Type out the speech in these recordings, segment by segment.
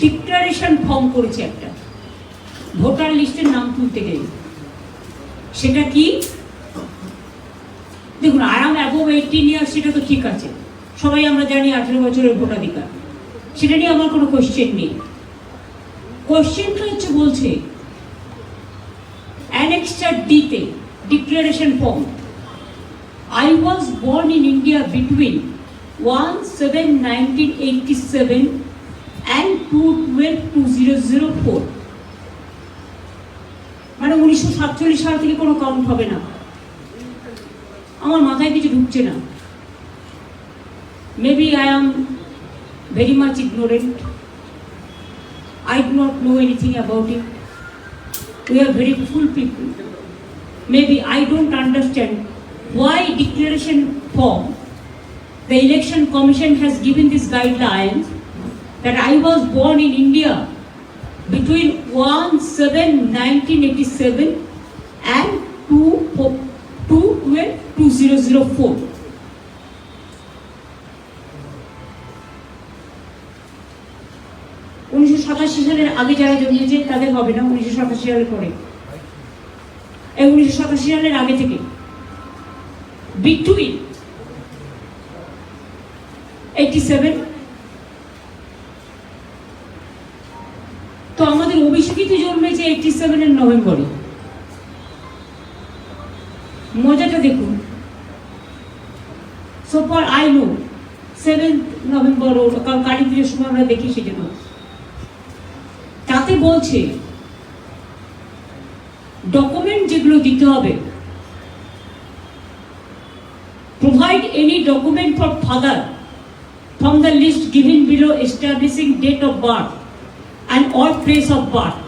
Declaration form করেছে একটা। Voter লিস্টের নাম তুলতে গেলে। সেটা কি? দেখুন আরাম অ্যাবোভ এইটিন ইয়ার সেটা তো ঠিক আছে। সবাই আমরা জানি আঠেরো বছরের ভোটাধিকার। সেটা নিয়ে আমার কোনো কোশ্চেন নেই। কোশ্চেনটা হচ্ছে বলছে অ্যানেক্সটার ডিতে declaration form I was born in India between one seven nineteen India between and two twelve two zero zero four মানে উনিশশো সাতচল্লিশ সাল থেকে কোনো কাউন্ট হবে না। আমার মাথায় কিছু ঢুকছে না। Maybe I am very much ignorant I do not know anything about it we are very fool people maybe I don't understand why declaration form the election commission has given this guidelines that I was born in India between 1 7 1987 and 2 2 12 2004. উনিশশো সাতাশি সালের আগে যারা জন্মেছে, তাদের হবে না উনিশশো সাতাশি সালের পরে এই উনিশশো সাতাশি সালের আগে থেকে বিটুইন এইটি সেভেন তো আমাদের অভিষেকিত এইটি নভেম্বরে মজাটা দেখুন। So I know seventh November ও কারণ কালী পুজোর সময় আমরা দেখি সেজন্য। তাতে বলছে ডকুমেন্ট যেগুলো দিতে হবে provide any document for father from the list given below establishing date of birth and all place of birth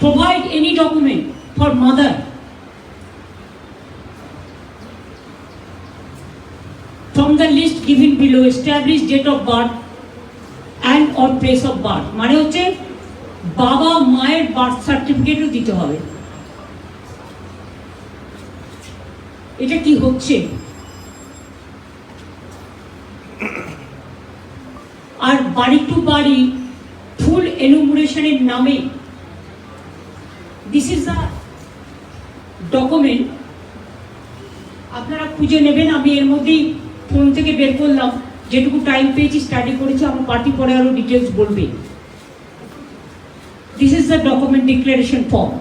Provide any document for mother from the list given below establish date of birth and or place of birth. মানে হচ্ছে বাবা মায়ের birth সার্টিফিকেটও দিতে হবে এটা কি হচ্ছে আর বাড়ি টু বাড়ি ফুল এনুমুরেশনের নামে দিস ইজ দ্য ডকুমেন্ট আপনারা খুঁজে নেবেন, আমি এর মধ্যেই ফোন থেকে বের করলাম। যেটুকু টাইম পেয়েছি স্টাডি করেছি, আমার পার্টি পরে আরও ডিটেলস বলবে। This is the document declaration form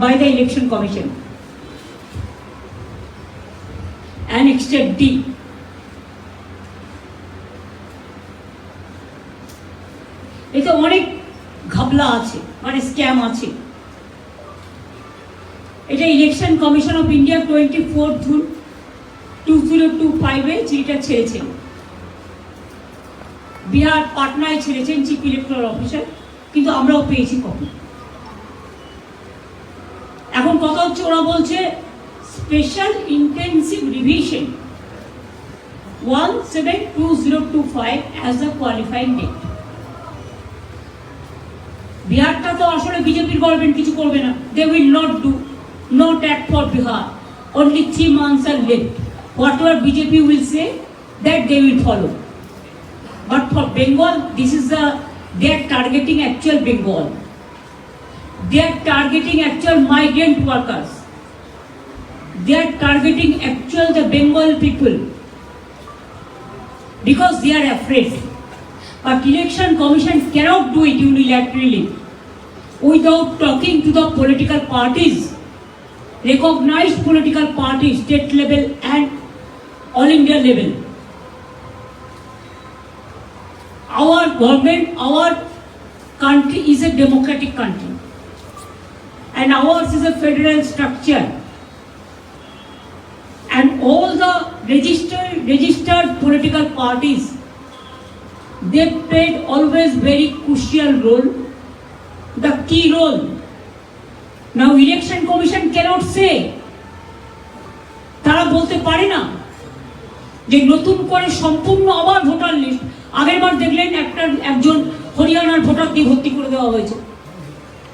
by the election commission Annexed D. এতে অনেক ঘাবলা আছে মানে স্ক্যাম আছে। এটা election commission of India twenty four June two zero two ফাইভে চিঠিটা ছেড়েছেন বিহার পাটনায় ছেড়েছেন চিফ ইলেকট্রাল অফিসার কিন্তু আমরাও পেয়েছি কপি এখন কথা হচ্ছে, ওরা বলছে special intensive revision one seven two zero two five as the qualifying date বিহারটা তো আসলে বিজেপির গভর্নমেন্ট কিছু করবে না। They will not do no debt for Bihar. Only three months are left. Whatever BJP will say, that they will follow. But for Bengal, this is the they are targeting actual Bengal. They are targeting actual migrant workers. They are targeting actual the Bengal people because they are afraid. But election commission cannot do it unilaterally without talking to the political parties recognized political party, state level and all India level. Our government, our country is a democratic country. And ours is a federal structure. And all the registered registered political parties they played always very crucial role. The key role now election commission cannot say. তারা বলতে পারে না যে নতুন করে সম্পূর্ণ আবার voter list আগেরবার দেখলেন একটা, একজন হরিয়ানার ভোটার দিয়ে ভর্তি করে দেওয়া হয়েছে।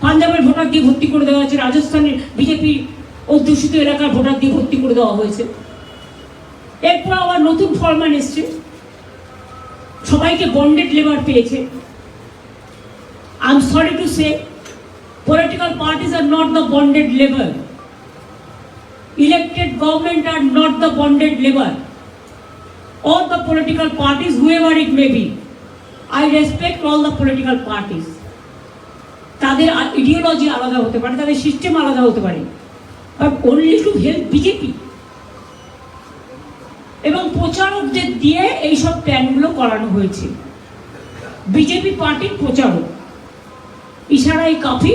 পাঞ্জাবের ভোটার দিয়ে ভর্তি করে দেওয়া হয়েছে। রাজস্থানের বিজেপি অধ্যুষিত এলাকার ভোটার দিয়ে ভর্তি করে দেওয়া হয়েছে। এরপর আবার নতুন ফরম্যান এসছে। সবাইকে বন্ডেড লেবার পেয়েছে। I am sorry to say political parties are not the bonded labour elected government are not the bonded labor. Or the political parties, whoever it may be. I respect all the political parties. তাদের ideology আলাদা হতে পারে, তাদের system আলাদা হতে পারে। But only to help BJP এবং প্রচারকদের দিয়ে এইসব প্ল্যানগুলো করানো হয়েছে। বিজেপি পার্টির প্রচারক। ইশারাই কাফি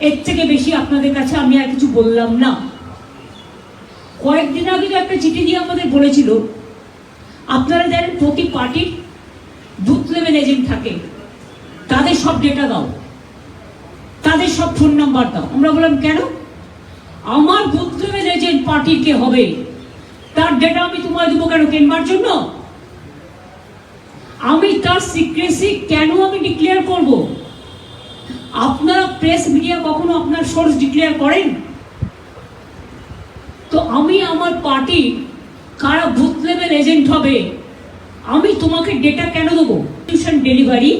এর থেকে বেশি আপনাদের কাছে আমি আর কিছু বললাম না। কয়েকদিন আগে একটা চিঠি দিয়ে আমাদের বলেছিল, আপনারা জানেন প্রতি পার্টির বুথ লেভেল এজেন্ট থাকে, তাদের সব ডেটা দাও। তাদের সব ফোন নাম্বার দাও। আমরা বললাম, কেন? আমার বুথ লেভেল এজেন্ট পার্টির কে হবে? তার ডেটা আমি তোমায় দেবো কেন কেনবার জন্য? আমি তার সিক্রেসি কেন আমি ডিক্লেয়ার করব? আপনারা প্রেস মিডিয়া কখনো আপনার সোর্স ডিক্লেয়ার করেন? তো আমি আমার পার্টি কারা বুথ লেভেল এজেন্ট হবে? আমি তোমাকে ডেটা কেন দেবো? টিউশন ডেলিভারি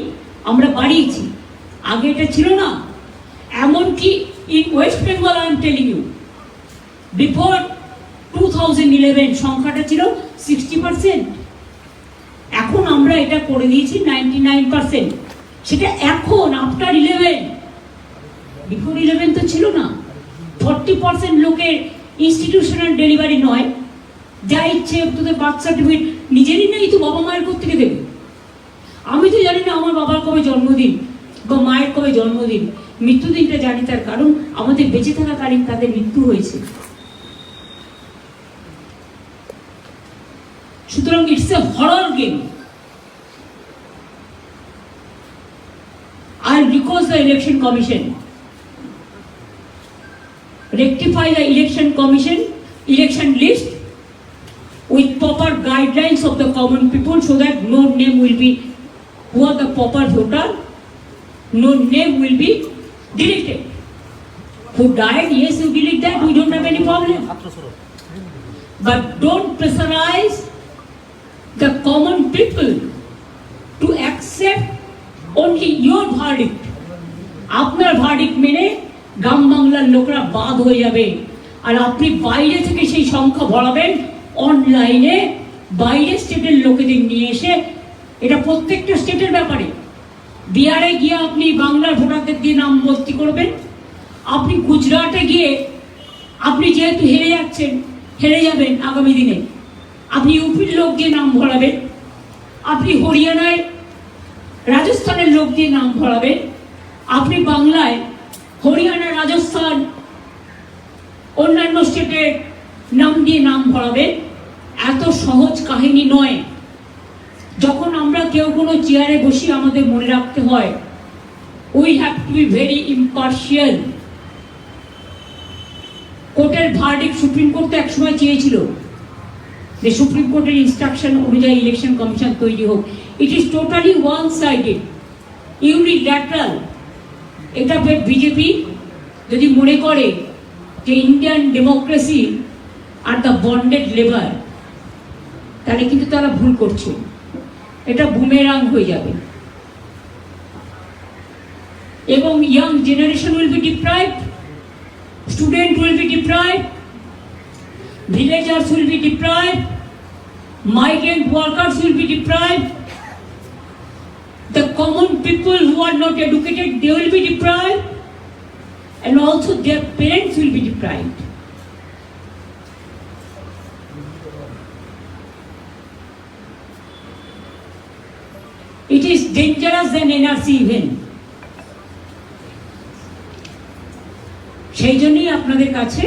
আমরা বাড়িয়েছি। আগে এটা ছিল না। এমনকি in West Bengal I am telling you before two thousand eleven সংখ্যাটা ছিল সিক্সটি পার্সেন্ট এখন আমরা এটা করে দিয়েছি নাইনটি নাইন পার্সেন্ট সেটা এখন আফটার ইলেভেন বিফোর ইলেভেন তো ছিল না। ফর্টি পার্সেন্ট লোকের ইনস্টিটিউশনাল ডেলিভারি নয়। যা ইচ্ছে তোদের বার্থ সার্টিফিকেট নিজেরই নেই তো বাবা মায়ের থেকে দেবে? আমি তো জানি না আমার বাবার কবে জন্মদিন বা মায়ের কবে জন্মদিন। মৃত্যুদিনটা জানি তার কারণ, আমাদের বেঁচে থাকাকালীন তাদের মৃত্যু হয়েছে। সুতরাং it's a horror game I'll request the election commission rectify the election commission election list with proper guidelines of the common people so that no name will be who are the proper voter no name will be deleted who died yes you delete that we don't have any problem but don't pressurize the common people to accept only your verdict. আপনার verdict মেনে গ্রাম বাংলার লোকরা বাদ হয়ে যাবে। আর আপনি বাইরে থেকে সেই সংখ্যা ভরাবেন অনলাইনে বাইরে স্টেটের লোকেদের নিয়ে এসে, এটা প্রত্যেকটা স্টেটের ব্যাপারে। বিহারে গিয়ে আপনি বাংলার ভোটারদের দিয়ে নাম ভর্তি করবেন। আপনি গুজরাটে গিয়ে, আপনি যেহেতু হেরে যাচ্ছেন, হেরে যাবেন আগামী দিনে। আপনি ইউপির লোক দিয়ে নাম ভরাবেন। আপনি হরিয়ানায় রাজস্থানের লোক দিয়ে নাম ভরাবেন আপনি বাংলায় হরিয়ানা, রাজস্থান, অন্যান্য স্টেটের নাম দিয়ে নাম ভরাবেন এত সহজ কাহিনী নয়। যখন আমরা কেউ কোনো চেয়ারে বসি, আমাদের মনে রাখতে হয় we have to be very impartial কোর্টের ভার্ডিক সুপ্রিম কোর্ট তো একসময় চেয়েছিল যে, সুপ্রিম কোর্টের ইনস্ট্রাকশন অনুযায়ী ইলেকশন কমিশন তৈরি হোক। It is totally one sided unilateral এটা বিজেপি যদি মনে করে যে Indian democracy R the bonded labour তাহলে কিন্তু তারা ভুল করছে। এটা বুমেরাং হয়ে যাবে। এবং young generation will be deprived student will be deprived villagers will be deprived, migrant workers will be deprived, the common people who are not educated, they will be deprived, and also their parents will be deprived. It is dangerous than NRC even. সেই জন্যই আপনাদের কাছে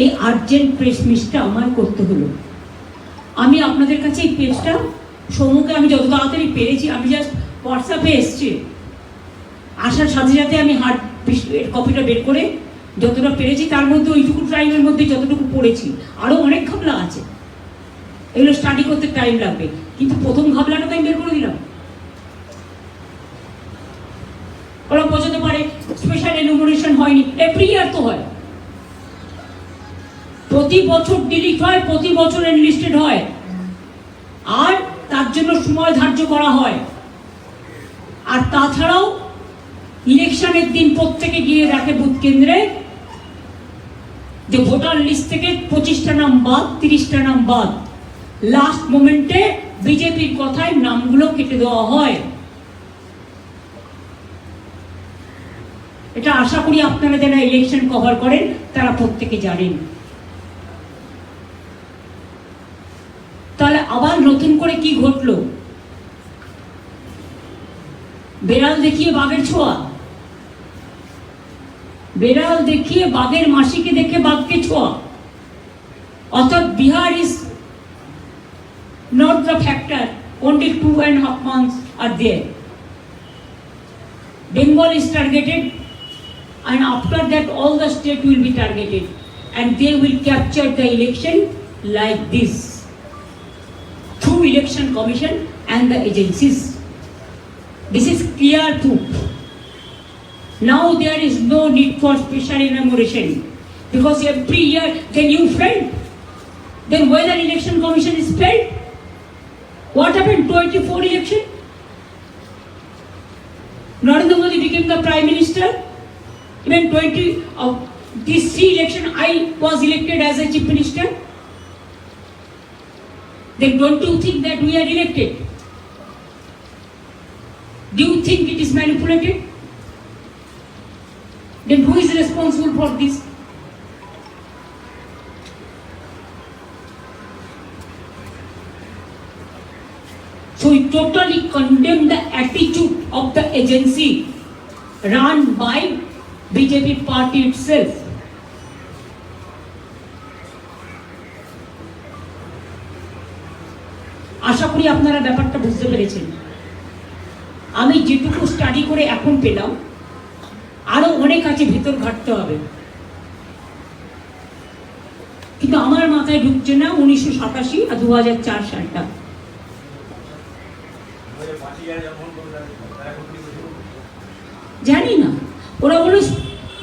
এই urgent press মিসটা আমার করতে হলো আমি আপনাদের কাছে এই পেজটা সমুখে আমি যত তাড়াতাড়ি পেরেছি, আমি জাস্ট হোয়াটসঅ্যাপে এসছি। আসার সাথে সাথে আমি হার্ড কপিটা বের করে যতটা পেরেছি, তার মধ্যে ওইটুকু টাইমের মধ্যে যতটুকু পড়েছি। আরও অনেক ঘাবলা আছে। এগুলো স্টাডি করতে টাইম লাগবে। কিন্তু প্রথম ঘাবলাটা তো আমি বের করে দিলাম। ওরা বোঝাতে পারে স্পেশাল এনুমোরেশন হয়নি। এভরি ইয়ার তো হয়। প্রতি বছর ডিলিট হয়, প্রতি বছর এনলিস্টেড হয়। সময় ধার্য করা হয়। আর তাছাড়াও ইলেকশনের দিন প্রত্যেকে গিয়ে দেখে বুথ কেন্দ্রে যে ভোটার লিস্ট থেকে পঁচিশটা নাম বাদ, তিরিশটা নাম বাদ। লাস্ট মোমেন্টে বিজেপির কথায় নামগুলো কেটে দেওয়া হয়। এটা আশা করি আপনারা যারা ইলেকশন কভার করেন, তারা প্রত্যেকে জানেন। তাহলে আবার নতুন করে কি ঘটলো? বেড়াল দেখিয়ে বাঘের ছোঁয়া বেড়াল দেখিয়ে বাঘের মাসিকে দেখে বাঘকে ছোঁয়া অর্থাৎ Bihar is not the factor, only two and a half months are there. Bengal is targeted, and after that, all the state will be targeted, and they will capture the election like this through election commission and the agencies. This is clear proof. Now there is no need for special enumeration because every year the new friend. Then whether election commission is failed, what happened 24 election? Narendra Modi became the prime minister. Even 20 of this three election, I was elected as a chief minister. Then don't you think that we are elected? Do you think it is manipulated? Then who is responsible for this? So we totally condemn the attitude of the agency run by BJP party itself. আশা করি আপনারা ব্যাপারটা বুঝতে পেরেছেন আমি যেটুকু study করে এখন পেলাম, আরও অনেক আছে ভেতর ঘাটতে হবে। কিন্তু আমার মাথায় ঢুকছে না উনিশশো সাতাশি আর দু হাজার চার সালটা। জানি না, ওরা বলে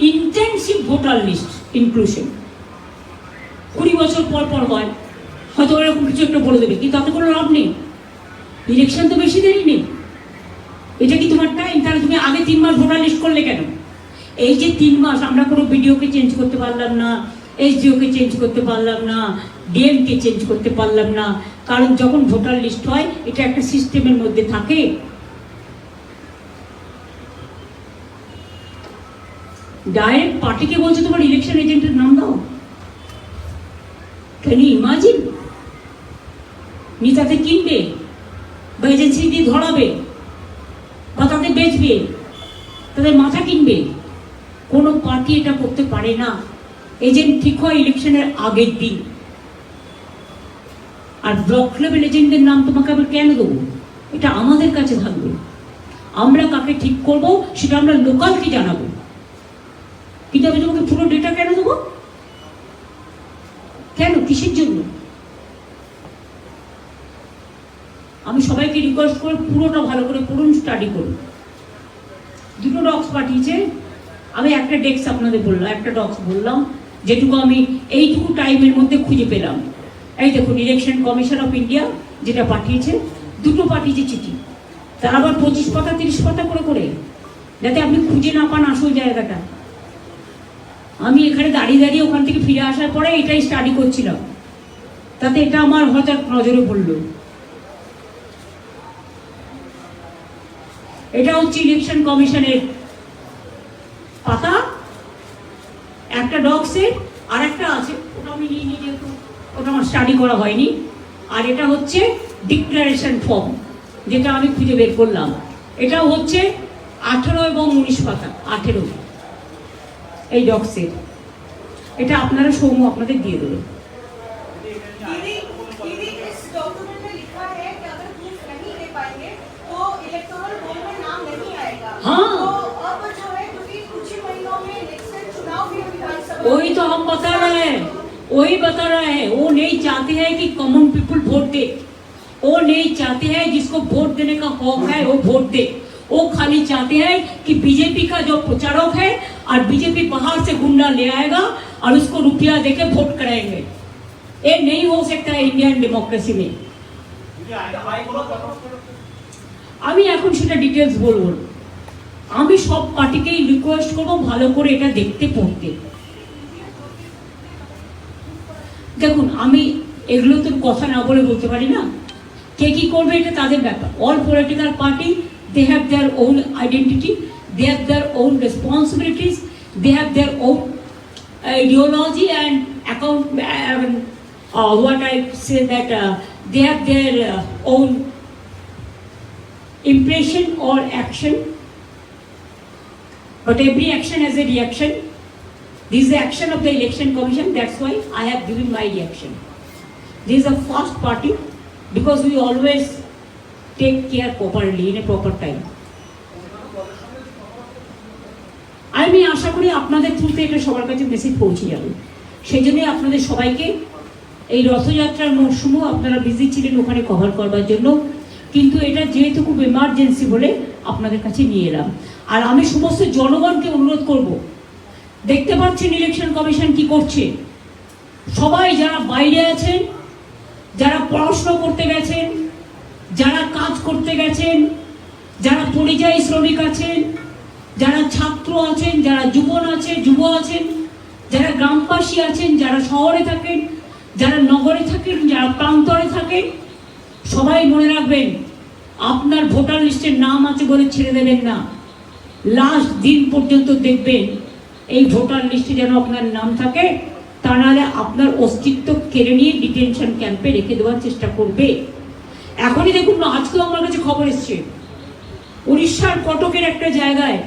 ইন্টেন্সিভ ভোটার লিস্ট ইনক্লুশন কুড়ি বছর পর পর হয়, হয়তো ওরকম কিছু একটা বলে দেবে, কিন্তু তাতে কোনো লাভ নেই। ইলেকশন তো বেশি দেরি নেই এটা কি তোমার টাইম তাহলে তুমি আগে তিন মাস ভোটার লিস্ট করলে কেন? এই যে তিন মাস আমরা কোনো বিডিওকে চেঞ্জ করতে পারলাম না এসডিওকে চেঞ্জ করতে পারলাম না ডিএমকে চেঞ্জ করতে পারলাম না, কারণ যখন ভোটার লিস্ট হয়, এটা একটা সিস্টেমের মধ্যে থাকে। ডাইরেক্ট পার্টিকে বলছে তোমার ইলেকশন এজেন্টের নাম দাও। ইউ ইমাজিন নি তাতে কিনবে, বা এজেন্সি দিয়ে ধরাবে, বা তাদের বেচবে। তাদের মাথা কিনবে। কোনো পার্টি এটা করতে পারে না। এজেন্ট ঠিক হয় ইলেকশনের আগের দিন। আর ব্লক লেভেল এজেন্টদের নাম তোমাকে আমি কেন দেবো? এটা আমাদের কাছে থাকবে। আমরা কাকে ঠিক করব সেটা আমরা লোকালকে জানাব। কিন্তু আমি তোমাকে পুরো ডেটা কেন দেবো? কেন? কিসের জন্য? আমি সবাইকে রিকোয়েস্ট করে পুরোটা ভালো করে পড়ুন স্টাডি করুন। দুটো ডক্স পাঠিয়েছে। আমি একটা ডেস্ক আপনাদের বললাম, একটা ডক্স বললাম, যেটুকু আমি এইটুকু টাইমের মধ্যে খুঁজে পেলাম। এই দেখুন ইলেকশন কমিশন অফ ইন্ডিয়া যেটা পাঠিয়েছে, দুটো পাঠিয়েছে চিঠি। তার আবার পঁচিশ পাতা, তিরিশ পাতা করে করে, যাতে আপনি খুঁজে না পান আসল জায়গাটা। আমি এখানে দাঁড়িয়ে দাঁড়িয়ে ওখান থেকে ফিরে আসার পরে এটাই স্টাডি করছিলাম। তাতে এটা আমার হঠাৎ নজরে পড়ল। এটা হচ্ছে ইলেকশন কমিশনের পাতা। একটা ডগ আর একটা আছে, ওটা আমি নিয়ে নিয়ে যেহেতু, ওটা আমার স্টাডি করা হয়নি। আর এটা হচ্ছে ডিক্লারেশন ফর্ম যেটা আমি খুঁজে বের করলাম। এটাও হচ্ছে আঠেরো এবং উনিশ পাতা, আঠেরো। এই ডগ এটা আপনারা সৌম্য আপনাদের দিয়ে দেবে। वही तो हम बता रहे हैं वही बता रहे हैं वो नहीं चाहते हैं कि कॉमन पीपल वोट दे वो नहीं चाहते हैं जिसको वोट देने का हक है वो वोट दे वो खाली चाहते हैं कि बीजेपी का जो प्रचारक है और बीजेपी बाहर से गुंडा ले आएगा और उसको रुपया देके वोट कराएंगे ये नहीं हो सकता है इंडियन डेमोक्रेसी में আমি এখন সেটা ডিটেলস বলবো না। আমি সব পার্টিকেই রিকোয়েস্ট করবো ভালো করে এটা দেখতে পড়তে দেখুন, আমি এগুলো তো কথা না বলে বলতে পারি না। কে কি করবে এটা তাদের ব্যাপার। All political party they have their own identity they have their own responsibilities they have their own ideology and account what I say that they have their own impression or action but every action as a reaction this is the action of the election commission, that's why I have given my reaction. This is a fast party, because we always take care properly in a proper time. আমি আশা করি আপনাদের থ্রুতে এটা সবার কাছে message পৌঁছে যাবে। সেই জন্যই আপনাদের সবাইকে এই রথযাত্রার মরশুমও আপনারা বিজি ছিলেন ওখানে কভার করবার জন্য। কিন্তু এটা যেহেতু খুব এমার্জেন্সি বলে আপনাদের কাছে নিয়ে এলাম। আর আমি সমস্ত জনগণকে অনুরোধ করব দেখতে পাচ্ছেন ইলেকশন কমিশন কি করছে? সবাই যারা বাইরে আছেন, যারা পড়াশোনা করতে গেছেন, যারা কাজ করতে গেছেন, যারা পরিযায়ী শ্রমিক আছেন, যারা ছাত্র আছেন, যারা যুবন আছে যুব আছেন, যারা গ্রামবাসী আছেন, যারা শহরে থাকেন, যারা নগরে থাকেন, যারা প্রান্তরে থাকেন, সবাই মনে রাখবেন, আপনার ভোটার লিস্টের নাম আছে বলে ছেড়ে দেবেন না। লাস্ট দিন পর্যন্ত দেখবেন এই ভোটার লিস্টে যেন আপনার নাম থাকে, তা নাহলে আপনার অস্তিত্ব কেড়ে নিয়ে ডিটেনশন ক্যাম্পে রেখে দেওয়ার চেষ্টা করবে। এখনই দেখুন না, আজকেও আমার কাছে খবর এসছে। উড়িষ্যার কটকের একটা জায়গায়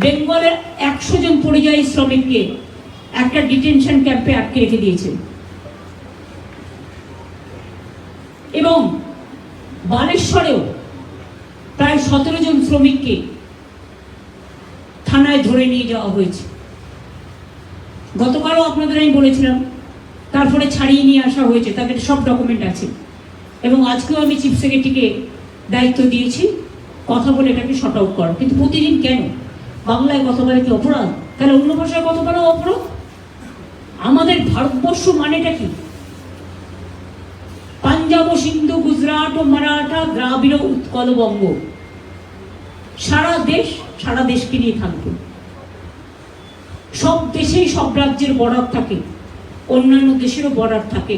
বেঙ্গলের একশো জন পরিযায়ী শ্রমিককে একটা ডিটেনশন ক্যাম্পে আটকে রেখে দিয়েছে। এবং বালেশ্বরেও প্রায় সতেরো জন শ্রমিককে থানায় ধরে নিয়ে যাওয়া হয়েছে। গতকালও আপনাদের আমি বলেছিলাম, তারপরে ছাড়িয়ে নিয়ে আসা হয়েছে তাদের সব ডকুমেন্ট আছে। এবং আজকেও আমি চিফ সেক্রেটারিকে দায়িত্ব দিয়েছি, কথা বলে এটাকে শর্ট আউট করা। কিন্তু প্রতিদিন কেন? বাংলায় কথা বলে কি অপরাধ? তাহলে অন্য ভাষায় কথা বলা অপরাধ? আমাদের ভারতবর্ষ মানেটা কি? পাঞ্জাব ও সিন্ধু, গুজরাট ও মারাঠা, দ্রাবিড় উৎকল বঙ্গ সারা দেশ সারা দেশকে নিয়ে থাকবে সব দেশেই সব রাজ্যের বর্ডার থাকে অন্যান্য দেশেরও বর্ডার থাকে।